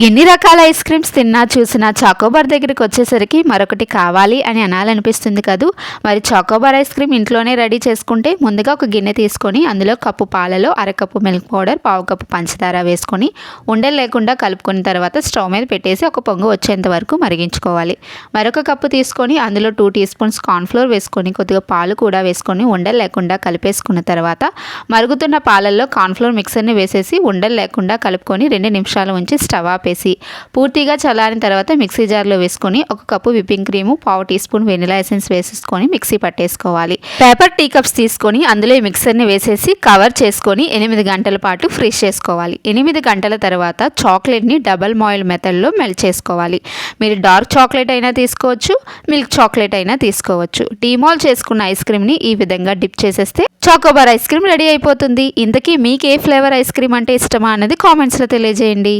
ఎన్ని రకాల ice creams తిన్నా చూసినా చాకోబార్ దగ్గరికి వచ్చేసరికి మరొకటి కావాలి అని అనాలనిపిస్తుంది కదూ? మరి చాకోబార్ ఐస్ క్రీమ్ ఇంట్లోనే రెడీ చేసుకుంటే ముందుగా ఒక గిన్నె తీసుకొని అందులో కప్పు పాలలో అరకప్పు మిల్క్ పౌడర్ పావు కప్పు పంచదార వేసుకొని ఉండలు లేకుండా కలుపుకున్న తర్వాత స్టవ్ మీద పెట్టేసి ఒక పొంగు వచ్చేంత వరకు మరిగించుకోవాలి. మరొక కప్పు తీసుకొని అందులో టూ టీ స్పూన్స్ కార్న్ఫ్లోర్ వేసుకొని కొద్దిగా పాలు కూడా వేసుకొని ఉండలు లేకుండా కలిపేసుకున్న తర్వాత మరుగుతున్న పాలల్లో కార్న్ఫ్లోర్ మిక్సర్ని వేసేసి ఉండలు లేకుండా కలుపుకొని రెండు నిమిషాలు ఉంచి స్టవ్ ఆపేసి పూర్తిగా చల్లారిన తర్వాత మిక్సీ జార్లో వేసుకొని ఒక కప్పు విప్పింగ్ క్రీము పావు టీ స్పూన్ వెనిలా ఎసెన్స్ వేసేసుకొని మిక్సీ పట్టేసుకోవాలి. పేపర్ టీ కప్స్ తీసుకొని అందులో ఈ మిక్సర్ని వేసేసి కవర్ చేసుకొని ఎనిమిది గంటల పాటు ఫ్రీజ్ చేసుకోవాలి. ఎనిమిది గంటల తర్వాత చాక్లెట్ని డబల్ మాయిల్ మెథడ్లో మెల్ట్ చేసుకోవాలి. మీరు డార్క్ చాక్లెట్ అయినా తీసుకోవచ్చు మిల్క్ చాక్లెట్ అయినా తీసుకోవచ్చు. డీమాల్ చేసుకున్న ఐస్ క్రీమ్ని ఈ విధంగా డిప్ చేసేస్తే చాకోబార్ ఐస్ క్రీమ్ రెడీ అయిపోతుంది. ఇంతకీ మీకు ఏ ఫ్లేవర్ ఐస్ క్రీమ్ అంటే ఇష్టమా అన్నది కామెంట్స్లో తెలియజేయండి.